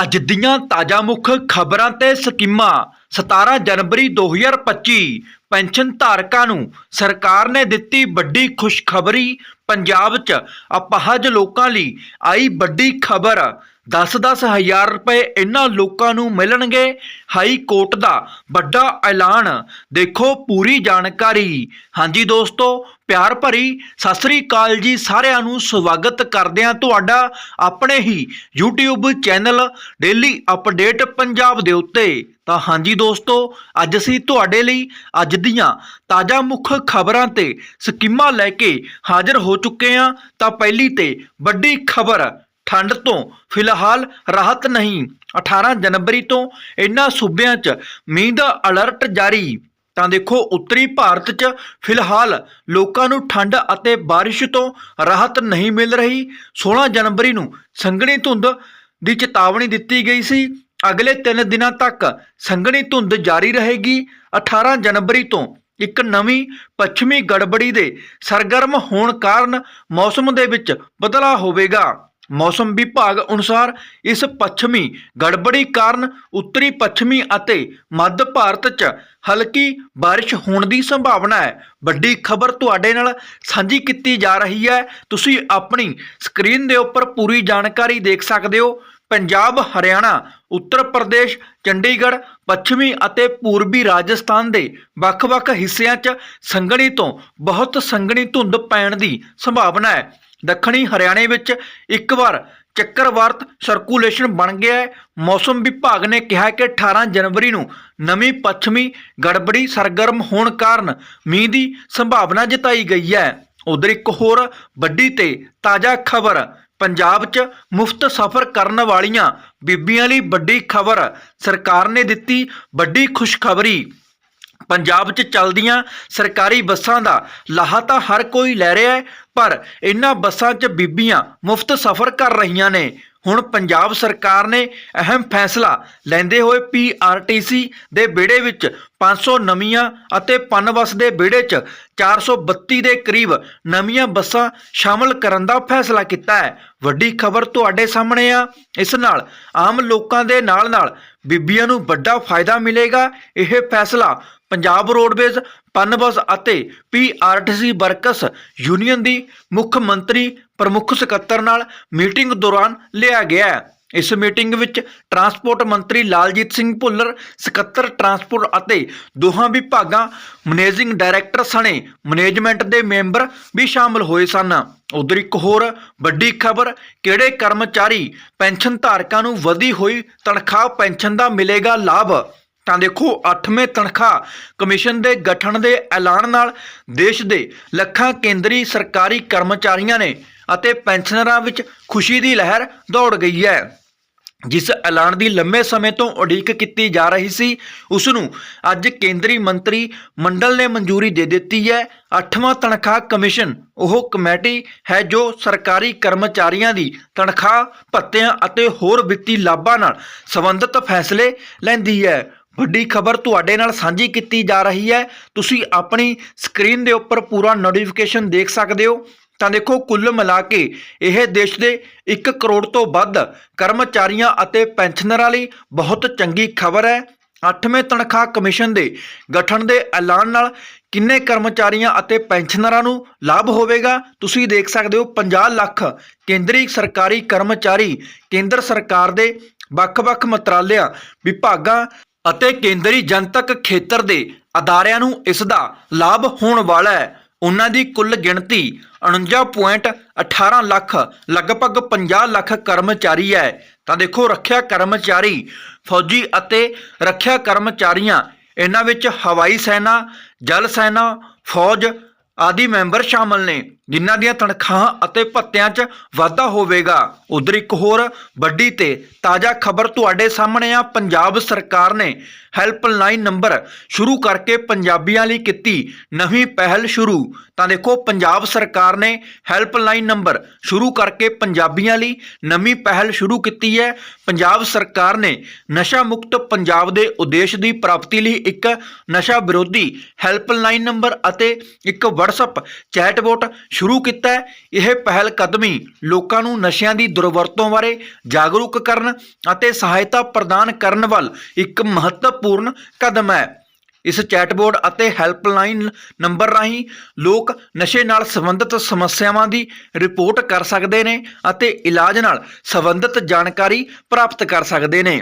ਅੱਜ ਦੀਆਂ ਤਾਜ਼ਾ ਮੁੱਖ ਖਬਰਾਂ ਤੇ ਸਕੀਮਾਂ। 17 ਜਨਵਰੀ 2025 ਪੈਨਸ਼ਨ ਧਾਰਕਾਂ ਨੂੰ ਸਰਕਾਰ ਨੇ ਦਿੱਤੀ ਵੱਡੀ ਖੁਸ਼ਖਬਰੀ। ਪੰਜਾਬ 'ਚ ਅਪਾਹਜ ਲੋਕਾਂ ਲਈ ਆਈ ਵੱਡੀ ਖਬਰ। 10-10 ਹਜ਼ਾਰ ਰੁਪਏ ਇਹਨਾਂ ਲੋਕਾਂ ਨੂੰ ਮਿਲਣਗੇ। ਹਾਈ ਕੋਰਟ ਦਾ ਵੱਡਾ ਐਲਾਨ। ਦੇਖੋ ਪੂਰੀ ਜਾਣਕਾਰੀ। ਹਾਂਜੀ ਦੋਸਤੋ ਪਿਆਰ ਭਰੀ ਸਤਿ ਸ੍ਰੀ ਅਕਾਲ ਜੀ ਸਾਰਿਆਂ ਨੂੰ ਸਵਾਗਤ ਕਰਦੇ ਹਾਂ ਤੁਹਾਡਾ ਆਪਣੇ ਹੀ YouTube channel daily update Punjab ਦੇ ਉੱਤੇ। ਤਾਂ ਹਾਂਜੀ ਦੋਸਤੋ, ਅੱਜ ਅਸੀਂ ਤੁਹਾਡੇ ਲਈ ਅੱਜ ਦੀਆਂ ਤਾਜ਼ਾ ਮੁੱਖ ਖਬਰਾਂ ਤੇ ਸਕੀਮਾਂ ਲੈ ਕੇ ਹਾਜ਼ਰ ਹੋ ਚੁੱਕੇ ਹਾਂ। ਤਾਂ ਪਹਿਲੀ ਤੇ ਵੱਡੀ ਖਬਰ, ਠੰਡ ਤੋਂ ਫਿਲਹਾਲ ਰਾਹਤ ਨਹੀਂ। 18 ਜਨਵਰੀ ਤੋਂ ਇਨ੍ਹਾਂ ਸੂਬਿਆਂ 'ਚ ਮੀਂਹ ਦਾ ਅਲਰਟ ਜਾਰੀ। ਤਾਂ ਦੇਖੋ, ਉੱਤਰੀ ਭਾਰਤ 'ਚ ਫਿਲਹਾਲ ਲੋਕਾਂ ਨੂੰ ਠੰਡ ਅਤੇ ਬਾਰਿਸ਼ ਤੋਂ ਰਾਹਤ ਨਹੀਂ ਮਿਲ ਰਹੀ। 16 ਜਨਵਰੀ ਨੂੰ ਸੰਘਣੀ ਧੁੰਦ ਦੀ ਚੇਤਾਵਨੀ ਦਿੱਤੀ ਗਈ ਸੀ। ਅਗਲੇ 3 ਦਿਨਾਂ ਤੱਕ ਸੰਘਣੀ ਧੁੰਦ ਜਾਰੀ ਰਹੇਗੀ। 18 ਜਨਵਰੀ ਤੋਂ ਇੱਕ ਨਵੀਂ ਪੱਛਮੀ ਗੜਬੜੀ ਦੇ ਸਰਗਰਮ ਹੋਣ ਕਾਰਨ ਮੌਸਮ ਦੇ ਵਿੱਚ ਬਦਲਾਅ ਹੋਵੇਗਾ। ਮੌਸਮ ਵਿਭਾਗ ਅਨੁਸਾਰ ਇਸ ਪੱਛਮੀ ਗੜਬੜੀ ਕਾਰਨ ਉੱਤਰੀ ਪੱਛਮੀ ਅਤੇ ਮੱਧ ਭਾਰਤ 'ਚ ਹਲਕੀ ਬਾਰਿਸ਼ ਹੋਣ ਦੀ ਸੰਭਾਵਨਾ ਹੈ। ਵੱਡੀ ਖਬਰ ਤੁਹਾਡੇ ਨਾਲ ਸਾਂਝੀ ਕੀਤੀ ਜਾ ਰਹੀ ਹੈ। ਤੁਸੀਂ ਆਪਣੀ ਸਕਰੀਨ ਦੇ ਉੱਪਰ ਪੂਰੀ ਜਾਣਕਾਰੀ ਦੇਖ ਸਕਦੇ ਹੋ। ਪੰਜਾਬ, ਹਰਿਆਣਾ, ਉੱਤਰ ਪ੍ਰਦੇਸ਼, ਚੰਡੀਗੜ੍ਹ, ਪੱਛਮੀ ਅਤੇ ਪੂਰਬੀ ਰਾਜਸਥਾਨ ਦੇ ਵੱਖ-ਵੱਖ ਹਿੱਸਿਆਂ 'ਚ ਸੰਘਣੀ ਤੋਂ ਬਹੁਤ ਸੰਘਣੀ ਧੁੰਦ ਪੈਣ ਦੀ ਸੰਭਾਵਨਾ ਹੈ। ਦੱਖਣੀ ਹਰਿਆਣੇ ਵਿੱਚ ਇੱਕ ਵਾਰ ਚੱਕਰਵਾਰਤ ਸਰਕੂਲੇਸ਼ਨ ਬਣ ਗਿਆ ਹੈ। ਮੌਸਮ ਵਿਭਾਗ ਨੇ ਕਿਹਾ ਕਿ 18 ਜਨਵਰੀ ਨੂੰ ਨਵੀਂ ਪੱਛਮੀ ਗੜਬੜੀ ਸਰਗਰਮ ਹੋਣ ਕਾਰਨ ਮੀਂਹ ਦੀ ਸੰਭਾਵਨਾ ਜਤਾਈ ਗਈ ਹੈ। ਉਧਰ ਇੱਕ ਹੋਰ ਵੱਡੀ ਤੇ ਤਾਜ਼ਾ ਖਬਰ, ਪੰਜਾਬ 'ਚ ਮੁਫਤ ਸਫ਼ਰ ਕਰਨ ਵਾਲੀਆਂ ਬੀਬੀਆਂ ਲਈ ਵੱਡੀ ਖਬਰ, ਸਰਕਾਰ ਨੇ ਦਿੱਤੀ ਵੱਡੀ ਖੁਸ਼ਖਬਰੀ। ਪੰਜਾਬ 'ਚ ਚੱਲਦੀਆਂ ਸਰਕਾਰੀ ਬੱਸਾਂ ਦਾ ਲਾਹਾ ਤਾਂ ਹਰ ਕੋਈ ਲੈ ਰਿਹਾ ਹੈ, ਪਰ ਇਹਨਾਂ ਬੱਸਾਂ 'ਚ ਬੀਬੀਆਂ ਮੁਫਤ ਸਫ਼ਰ ਕਰ ਰਹੀਆਂ ਨੇ। ਹੁਣ ਪੰਜਾਬ ਸਰਕਾਰ ਨੇ ਅਹਿਮ ਫੈਸਲਾ ਲੈਂਦੇ ਹੋਏ ਪੀਆਰਟੀਸੀ ਦੇ ਵਿਹੜੇ ਵਿੱਚ 500 ਨਵੀਆਂ ਅਤੇ ਪਨਬਸ ਦੇ ਵਿਹੜੇ 'ਚ 432 ਦੇ ਕਰੀਬ ਨਵੀਆਂ ਬੱਸਾਂ ਸ਼ਾਮਲ ਕਰਨ ਦਾ ਫੈਸਲਾ ਕੀਤਾ ਹੈ। ਵੱਡੀ ਖਬਰ ਤੁਹਾਡੇ ਸਾਹਮਣੇ ਆ। ਇਸ ਨਾਲ ਆਮ ਲੋਕਾਂ ਦੇ ਨਾਲ-ਨਾਲ ਬੀਬੀਆਂ ਨੂੰ ਵੱਡਾ ਫਾਇਦਾ ਮਿਲੇਗਾ। ਇਹ ਫੈਸਲਾ ਪੰਜਾਬ ਰੋਡਵੇਜ਼ ਪਨਬਸ ਅਤੇ ਪੀਆਰਟੀਸੀ ਵਰਕਸ ਯੂਨੀਅਨ ਦੀ ਮੁੱਖ ਮੰਤਰੀ ਪ੍ਰਮੁੱਖ ਸਕੱਤਰ ਨਾਲ ਮੀਟਿੰਗ ਦੌਰਾਨ ਲਿਆ ਗਿਆ ਹੈ। ਇਸ ਮੀਟਿੰਗ ਵਿੱਚ ਟਰਾਂਸਪੋਰਟ ਮੰਤਰੀ ਲਾਲਜੀਤ ਸਿੰਘ ਭੁੱਲਰ, ਸਕੱਤਰ ਟਰਾਂਸਪੋਰਟ ਅਤੇ ਦੋਹਾਂ ਵਿਭਾਗਾਂ ਮੈਨੇਜਿੰਗ ਡਾਇਰੈਕਟਰ ਸਣੇ ਮੈਨੇਜਮੈਂਟ ਦੇ ਮੈਂਬਰ ਵੀ ਸ਼ਾਮਲ ਹੋਏ ਸਨ। ਉਧਰ ਇੱਕ ਹੋਰ ਵੱਡੀ ਖਬਰ, ਕਿਹੜੇ ਕਰਮਚਾਰੀ ਪੈਨਸ਼ਨ ਧਾਰਕਾਂ ਨੂੰ ਵਧੀ ਹੋਈ ਤਨਖਾਹ ਪੈਨਸ਼ਨ ਦਾ ਮਿਲੇਗਾ ਲਾਭ? ਤਾਂ ਦੇਖੋ 8ਵੇਂ ਤਨਖਾਹ ਕਮਿਸ਼ਨ ਦੇ ਗਠਨ ਦੇ ਐਲਾਨ ਨਾਲ ਦੇਸ਼ ਦੇ ਲੱਖਾਂ ਕੇਂਦਰੀ ਸਰਕਾਰੀ ਕਰਮਚਾਰੀਆਂ ਨੇ ਅਤੇ ਪੈਨਸ਼ਨਰਾਂ ਵਿੱਚ ਖੁਸ਼ੀ ਦੀ ਲਹਿਰ ਦੌੜ ਗਈ ਹੈ। ਜਿਸ ਐਲਾਨ ਦੀ ਲੰਮੇ ਸਮੇਂ ਤੋਂ ਉਡੀਕ ਕੀਤੀ ਜਾ ਰਹੀ ਸੀ, ਉਸ ਨੂੰ ਅੱਜ ਕੇਂਦਰੀ ਮੰਤਰੀ ਮੰਡਲ ਨੇ ਮਨਜ਼ੂਰੀ ਦੇ ਦਿੱਤੀ ਹੈ। 8ਵਾਂ ਤਨਖਾਹ ਕਮਿਸ਼ਨ, ਉਹ ਕਮੇਟੀ ਹੈ ਜੋ ਸਰਕਾਰੀ ਕਰਮਚਾਰੀਆਂ ਦੀ ਤਨਖਾਹ, ਭੱਤਿਆਂ ਅਤੇ ਹੋਰ ਵਿੱਤੀ ਲਾਭਾਂ ਨਾਲ ਸੰਬੰਧਿਤ ਫੈਸਲੇ ਲੈਂਦੀ ਹੈ। ਵੱਡੀ ਖਬਰ ਤੁਹਾਡੇ ਨਾਲ ਸਾਂਝੀ ਕੀਤੀ ਜਾ ਰਹੀ ਹੈ। ਤੁਸੀਂ ਆਪਣੀ ਸਕਰੀਨ ਦੇ ਉੱਪਰ ਪੂਰਾ ਨੋਟੀਫਿਕੇਸ਼ਨ ਦੇਖ ਸਕਦੇ ਹੋ। ਤਾਂ ਦੇਖੋ ਕੁੱਲ ਮਿਲਾ ਕੇ ਇਹ ਦੇਸ਼ ਦੇ 1 ਕਰੋੜ ਤੋਂ ਵੱਧ ਕਰਮਚਾਰੀਆਂ ਅਤੇ ਪੈਨਸ਼ਨਰਾਂ ਲਈ ਬਹੁਤ ਚੰਗੀ ਖਬਰ ਹੈ। 8ਵੇਂ ਤਨਖਾਹ ਕਮਿਸ਼ਨ ਦੇ ਗਠਨ ਦੇ ਐਲਾਨ ਨਾਲ ਕਿੰਨੇ ਕਰਮਚਾਰੀਆਂ ਅਤੇ ਪੈਨਸ਼ਨਰਾਂ ਨੂੰ ਲਾਭ ਹੋਵੇਗਾ? ਤੁਸੀਂ ਦੇਖ ਸਕਦੇ ਹੋ 50 ਲੱਖ ਕੇਂਦਰੀ ਸਰਕਾਰੀ ਕਰਮਚਾਰੀ ਕੇਂਦਰ ਸਰਕਾਰ ਦੇ ਵੱਖ-ਵੱਖ ਮੰਤਰਾਲਿਆਂ, ਵਿਭਾਗਾਂ ਅਤੇ ਕੇਂਦਰੀ ਜਨਤਕ ਖੇਤਰ ਦੇ ਅਦਾਰਿਆਂ ਨੂੰ ਇਸ ਦਾ ਲਾਭ ਹੋਣ ਵਾਲਾ ਹੈ। ਉਹਨਾਂ ਦੀ ਕੁੱਲ ਗਿਣਤੀ 49.18 ਲੱਖ, ਲਗਭਗ 50 ਲੱਖ ਕਰਮਚਾਰੀ ਹੈ। ਤਾਂ ਦੇਖੋ, ਰੱਖਿਆ ਕਰਮਚਾਰੀ, ਫੌਜੀ ਅਤੇ ਰੱਖਿਆ ਕਰਮਚਾਰੀਆਂ, ਇਹਨਾਂ ਵਿੱਚ ਹਵਾਈ ਸੈਨਾ, ਜਲ ਸੈਨਾ, ਫੌਜ ਆਦਿ ਮੈਂਬਰ ਸ਼ਾਮਲ ਨੇ, ਜਿਨ੍ਹਾਂ ਦੀਆਂ ਤਨਖਾਹਾਂ ਅਤੇ ਭੱਤਿਆਂ 'ਚ ਵਾਧਾ ਹੋਵੇਗਾ। ਉਧਰ ਇੱਕ ਹੋਰ ਵੱਡੀ ਤੇ ਤਾਜ਼ਾ ਖਬਰ ਤੁਹਾਡੇ ਸਾਹਮਣੇ ਆ। ਪੰਜਾਬ ਸਰਕਾਰ ਨੇ ਹੈਲਪਲਾਈਨ ਨੰਬਰ ਸ਼ੁਰੂ ਕਰਕੇ ਪੰਜਾਬੀਆਂ ਲਈ ਕੀਤੀ ਨਵੀਂ ਪਹਿਲ ਸ਼ੁਰੂ। ਤਾਂ ਦੇਖੋ ਪੰਜਾਬ ਸਰਕਾਰ ਨੇ ਹੈਲਪਲਾਈਨ ਨੰਬਰ ਸ਼ੁਰੂ ਕਰਕੇ ਪੰਜਾਬੀਆਂ ਲਈ ਨਵੀਂ ਪਹਿਲ ਸ਼ੁਰੂ ਕੀਤੀ ਹੈ। ਪੰਜਾਬ ਸਰਕਾਰ ਨੇ ਨਸ਼ਾ ਮੁਕਤ ਪੰਜਾਬ ਦੇ ਉਦੇਸ਼ ਦੀ ਪ੍ਰਾਪਤੀ ਲਈ ਇੱਕ ਨਸ਼ਾ ਵਿਰੋਧੀ ਹੈਲਪਲਾਈਨ ਨੰਬਰ ਅਤੇ ਇੱਕ WhatsApp ਚੈਟਬੋਟ ਸ਼ੁਰੂ ਕੀਤਾ ਹੈ। ਇਹ ਪਹਿਲ ਕਦਮੀ ਲੋਕਾਂ ਨੂੰ ਨਸ਼ਿਆਂ ਦੀ ਦੁਰਵਰਤੋਂ ਬਾਰੇ ਜਾਗਰੂਕ ਕਰਨ ਅਤੇ ਸਹਾਇਤਾ ਪ੍ਰਦਾਨ ਕਰਨ ਵੱਲ ਇੱਕ ਮਹੱਤਵਪੂਰਨ ਕਦਮ ਹੈ। ਇਸ ਚੈਟਬੋਰਡ ਅਤੇ ਹੈਲਪਲਾਈਨ ਨੰਬਰ ਰਾਹੀਂ ਲੋਕ ਨਸ਼ੇ ਨਾਲ ਸੰਬੰਧਿਤ ਸਮੱਸਿਆਵਾਂ ਦੀ ਰਿਪੋਰਟ ਕਰ ਸਕਦੇ ਨੇ ਅਤੇ ਇਲਾਜ ਨਾਲ ਸੰਬੰਧਿਤ ਜਾਣਕਾਰੀ ਪ੍ਰਾਪਤ ਕਰ ਸਕਦੇ ਨੇ।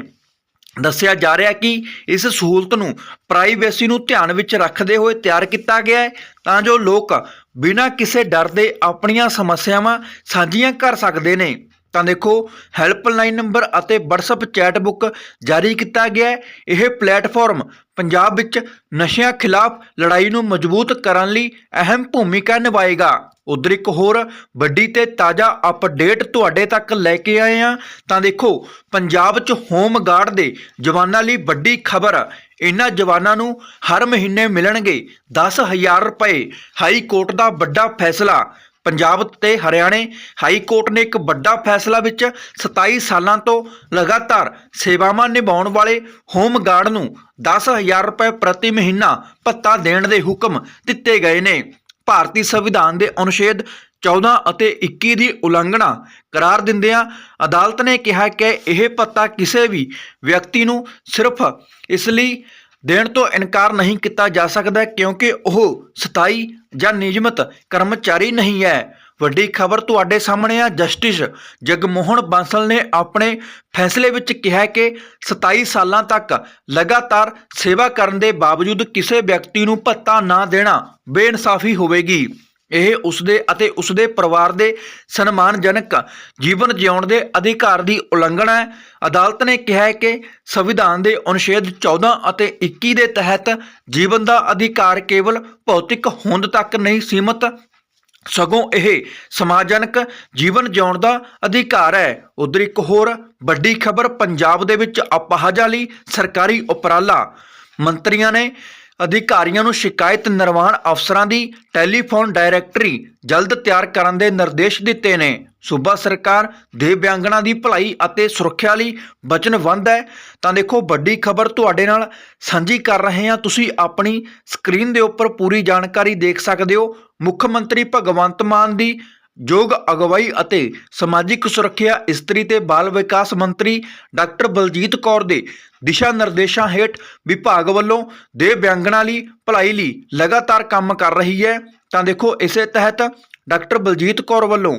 ਦੱਸਿਆ ਜਾ ਰਿਹਾ ਕਿ ਇਸ ਸਹੂਲਤ ਨੂੰ ਪ੍ਰਾਈਵੇਸੀ ਨੂੰ ਧਿਆਨ ਵਿੱਚ ਰੱਖਦੇ ਹੋਏ ਤਿਆਰ ਕੀਤਾ ਗਿਆ ਹੈ ਤਾਂ ਜੋ ਲੋਕ ਬਿਨਾਂ ਕਿਸੇ ਡਰ ਦੇ ਆਪਣੀਆਂ ਸਮੱਸਿਆਵਾਂ ਸਾਂਝੀਆਂ ਕਰ ਸਕਦੇ ਨੇ। ਤਾਂ ਦੇਖੋ ਹੈਲਪਲਾਈਨ ਨੰਬਰ ਅਤੇ WhatsApp ਚੈਟ ਬੁੱਕ ਜਾਰੀ ਕੀਤਾ ਗਿਆ ਹੈ। ਇਹ ਪਲੇਟਫਾਰਮ ਪੰਜਾਬ ਵਿੱਚ ਨਸ਼ਿਆਂ ਖਿਲਾਫ ਲੜਾਈ ਨੂੰ ਮਜ਼ਬੂਤ ਕਰਨ ਲਈ ਅਹਿਮ ਭੂਮਿਕਾ ਨਿਭਾਏਗਾ। ਉਧਰ ਇੱਕ ਹੋਰ ਵੱਡੀ ਤੇ ਤਾਜ਼ਾ ਅਪਡੇਟ ਤੁਹਾਡੇ ਤੱਕ ਲੈ ਕੇ ਆਏ ਹਾਂ। ਤਾਂ ਦੇਖੋ, ਪੰਜਾਬ 'ਚ ਹੋਮ ਗਾਰਡ ਦੇ ਜਵਾਨਾਂ ਲਈ ਵੱਡੀ ਖਬਰ। ਇਹਨਾਂ ਜਵਾਨਾਂ ਨੂੰ ਹਰ ਮਹੀਨੇ ਮਿਲਣਗੇ 10000 ਰੁਪਏ। ਹਾਈ ਕੋਰਟ ਦਾ ਵੱਡਾ ਫੈਸਲਾ। ਪੰਜਾਬ ਤੇ ਹਰਿਆਣੇ ਹਾਈ ਕੋਰਟ ਨੇ ਇੱਕ ਵੱਡਾ ਫੈਸਲਾ ਵਿੱਚ 27 ਸਾਲਾਂ ਤੋਂ ਲਗਾਤਾਰ ਸੇਵਾਵਾਂ ਨਿਭਾਉਣ ਵਾਲੇ ਹੋਮ ਗਾਰਡ ਨੂੰ 10000 ਰੁਪਏ ਪ੍ਰਤੀ ਮਹੀਨਾ ਭੱਤਾ ਦੇਣ ਦੇ ਹੁਕਮ ਦਿੱਤੇ ਗਏ ਨੇ। ਭਾਰਤੀ ਸੰਵਿਧਾਨ ਦੇ ਅਨੁਛੇਦ 14 ਅਤੇ 21 ਦੀ ਉਲੰਘਣਾ ਕਰਾਰ ਦਿੰਦਿਆਂ ਅਦਾਲਤ ਨੇ ਕਿਹਾ ਕਿ ਇਹ ਭੱਤਾ ਕਿਸੇ ਵੀ ਵਿਅਕਤੀ ਨੂੰ ਸਿਰਫ ਇਸ ਲਈ ਦੇਣ ਤੋਂ ਇਨਕਾਰ ਨਹੀਂ ਕੀਤਾ ਜਾ ਸਕਦਾ ਕਿਉਂਕਿ ਉਹ ਸਥਾਈ ਜਾਂ ਨਿਯਮਤ ਕਰਮਚਾਰੀ ਨਹੀਂ ਹੈ। ਵੱਡੀ ਖਬਰ ਤੁਹਾਡੇ ਸਾਹਮਣੇ ਆ। ਜਸਟਿਸ ਜਗਮੋਹਨ ਬਾਂਸਲ ਨੇ ਆਪਣੇ ਫੈਸਲੇ ਵਿੱਚ ਕਿਹਾ ਕਿ 27 ਸਾਲਾਂ ਤੱਕ ਲਗਾਤਾਰ ਸੇਵਾ ਕਰਨ ਦੇ ਬਾਵਜੂਦ ਕਿਸੇ ਵਿਅਕਤੀ ਨੂੰ ਭੱਤਾ ਨਾ ਦੇਣਾ ਬੇਇਨਸਾਫੀ ਹੋਵੇਗੀ। ਇਹ ਉਸਦੇ ਅਤੇ ਉਸਦੇ ਪਰਿਵਾਰ ਦੇ ਸਨਮਾਨਜਨਕ ਜੀਵਨ ਜਿਉਣ ਦੇ ਅਧਿਕਾਰ ਦੀ ਉਲੰਘਣਾ ਹੈ। ਅਦਾਲਤ ਨੇ ਕਿਹਾ ਹੈ ਕਿ ਸੰਵਿਧਾਨ ਦੇ ਅਨੁਛੇਦ 14 ਅਤੇ 21 ਦੇ ਤਹਿਤ ਜੀਵਨ ਦਾ ਅਧਿਕਾਰ ਕੇਵਲ ਭੌਤਿਕ ਹੋਂਦ ਤੱਕ ਨਹੀਂ ਸੀਮਤ, ਸਗੋਂ ਇਹ ਸਮਾਜਨਕ ਜੀਵਨ ਜਿਉਣ ਦਾ ਅਧਿਕਾਰ ਹੈ। ਉਧਰ ਇੱਕ ਹੋਰ ਵੱਡੀ ਖਬਰ, ਪੰਜਾਬ ਦੇ ਵਿੱਚ ਅਪਾਹਜਾਂ ਲਈ ਸਰਕਾਰੀ ਉਪਰਾਲਾ। ਮੰਤਰੀਆਂ ਨੇ ਅਧਿਕਾਰੀਆਂ ਨੂੰ ਸ਼ਿਕਾਇਤ ਨਿਰਵਾਹਣ ਅਫਸਰਾਂ ਦੀ ਟੈਲੀਫੋਨ ਡਾਇਰੈਕਟਰੀ ਜਲਦ ਤਿਆਰ ਕਰਨ ਦੇ ਨਿਰਦੇਸ਼ ਦਿੱਤੇ ਨੇ। ਸੂਬਾ ਸਰਕਾਰ ਦਿਵਿਆਂਗਣਾ ਦੀ ਭਲਾਈ ਅਤੇ ਸੁਰੱਖਿਆ ਲਈ ਵਚਨਬੱਧ ਹੈ। ਤਾਂ ਦੇਖੋ, ਵੱਡੀ ਖਬਰ ਤੁਹਾਡੇ ਨਾਲ ਸਾਂਝੀ ਕਰ ਰਹੇ ਹਾਂ। ਤੁਸੀਂ ਆਪਣੀ ਸਕਰੀਨ ਦੇ ਉੱਪਰ ਪੂਰੀ ਜਾਣਕਾਰੀ ਦੇਖ ਸਕਦੇ ਹੋ। ਮੁੱਖ ਮੰਤਰੀ ਭਗਵੰਤ ਮਾਨ ਦੀ ਯੋਗ ਅਗਵਾਈ ਅਤੇ ਸਮਾਜਿਕ ਸੁਰੱਖਿਆ ਇਸਤਰੀ ਤੇ ਬਾਲ ਵਿਕਾਸ ਮੰਤਰੀ ਡਾਕਟਰ ਬਲਜੀਤ ਕੌਰ ਦੇ ਦਿਸ਼ਾ ਨਿਰਦੇਸ਼ਾਂ ਹੇਠ ਵਿਭਾਗ ਵੱਲੋਂ ਦਿਵਿਆਂਗਣਾ ਲਈ ਭਲਾਈ ਲਈ ਲਗਾਤਾਰ ਕੰਮ ਕਰ ਰਹੀ ਹੈ। ਤਾਂ ਦੇਖੋ, ਇਸੇ ਤਹਿਤ ਡਾਕਟਰ ਬਲਜੀਤ ਕੌਰ ਵੱਲੋਂ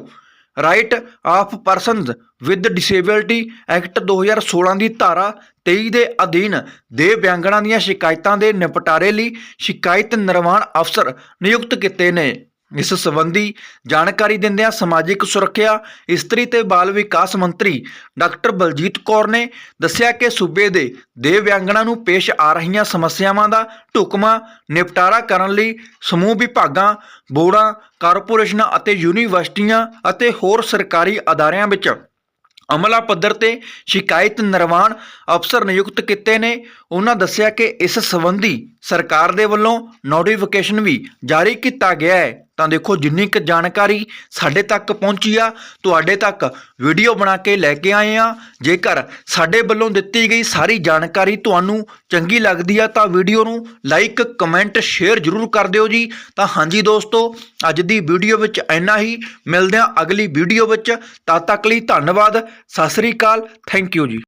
right of persons with disability act 2016 ਦੀ ਧਾਰਾ 23 ਦੇ ਅਧੀਨ ਦਿਵਿਆਂਗਣਾ ਦੀਆਂ ਸ਼ਿਕਾਇਤਾਂ ਦੇ ਨਿਪਟਾਰੇ ਲਈ ਸ਼ਿਕਾਇਤ ਨਿਰਵਾਹਣ ਅਫਸਰ ਨਿਯੁਕਤ ਕੀਤੇ ਨੇ। ਇਸ ਸੰਬੰਧੀ ਜਾਣਕਾਰੀ ਦਿੰਦਿਆਂ ਸਮਾਜਿਕ ਸੁਰੱਖਿਆ, ਇਸਤਰੀ ਤੇ ਬਾਲ ਵਿਕਾਸ ਮੰਤਰੀ ਡਾਕਟਰ ਬਲਜੀਤ ਕੌਰ ਨੇ ਦੱਸਿਆ ਕਿ ਸੂਬੇ ਦੇ ਦਿਵਿਆਂਗਣਾ ਨੂੰ ਪੇਸ਼ ਆ ਰਹੀਆਂ ਸਮੱਸਿਆਵਾਂ ਦਾ ਢੁਕਵਾਂ ਨਿਪਟਾਰਾ ਕਰਨ ਲਈ ਸਮੂਹ ਵਿਭਾਗਾਂ, ਬੋਰਡਾਂ, ਕਾਰਪੋਰੇਸ਼ਨਾਂ ਅਤੇ ਯੂਨੀਵਰਸਿਟੀਆਂ ਅਤੇ ਹੋਰ ਸਰਕਾਰੀ ਅਦਾਰਿਆਂ ਵਿੱਚ ਅਮਲਾ ਪੱਧਰ ਤੇ ਸ਼ਿਕਾਇਤ ਨਿਰਵਾਣ ਅਫਸਰ ਨਿਯੁਕਤ ਕੀਤੇ ਨੇ। ਉਹਨਾਂ ਦੱਸਿਆ ਕਿ ਇਸ ਸੰਬੰਧੀ ਸਰਕਾਰ ਦੇ ਵੱਲੋਂ ਨੋਟੀਫਿਕੇਸ਼ਨ ਵੀ ਜਾਰੀ ਕੀਤਾ ਗਿਆ ਹੈ। ਤਾਂ ਦੇਖੋ, ਜਿੰਨੀ ਕੁ ਜਾਣਕਾਰੀ ਸਾਡੇ ਤੱਕ ਪਹੁੰਚੀ ਆ, ਤੁਹਾਡੇ ਤੱਕ ਵੀਡੀਓ ਬਣਾ ਕੇ ਲੈ ਕੇ ਆਏ ਆ। ਜੇਕਰ ਸਾਡੇ ਵੱਲੋਂ ਦਿੱਤੀ ਗਈ ਸਾਰੀ ਜਾਣਕਾਰੀ ਤੁਹਾਨੂੰ ਚੰਗੀ ਲੱਗਦੀ ਆ, ਤਾਂ ਵੀਡੀਓ ਨੂੰ ਲਾਈਕ ਕਮੈਂਟ ਸ਼ੇਅਰ ਜ਼ਰੂਰ ਕਰ ਦਿਓ ਜੀ। ਤਾਂ ਹਾਂਜੀ ਦੋਸਤੋ, ਅੱਜ ਦੀ ਵੀਡੀਓ ਵਿੱਚ ਇੰਨਾ ਹੀ। ਮਿਲਦੇ ਹਾਂ ਅਗਲੀ ਵੀਡੀਓ ਵਿੱਚ। ਤਦ ਤੱਕ ਲਈ ਧੰਨਵਾਦ। ਸਤਿ ਸ੍ਰੀ ਅਕਾਲ। ਥੈਂਕ ਯੂ ਜੀ।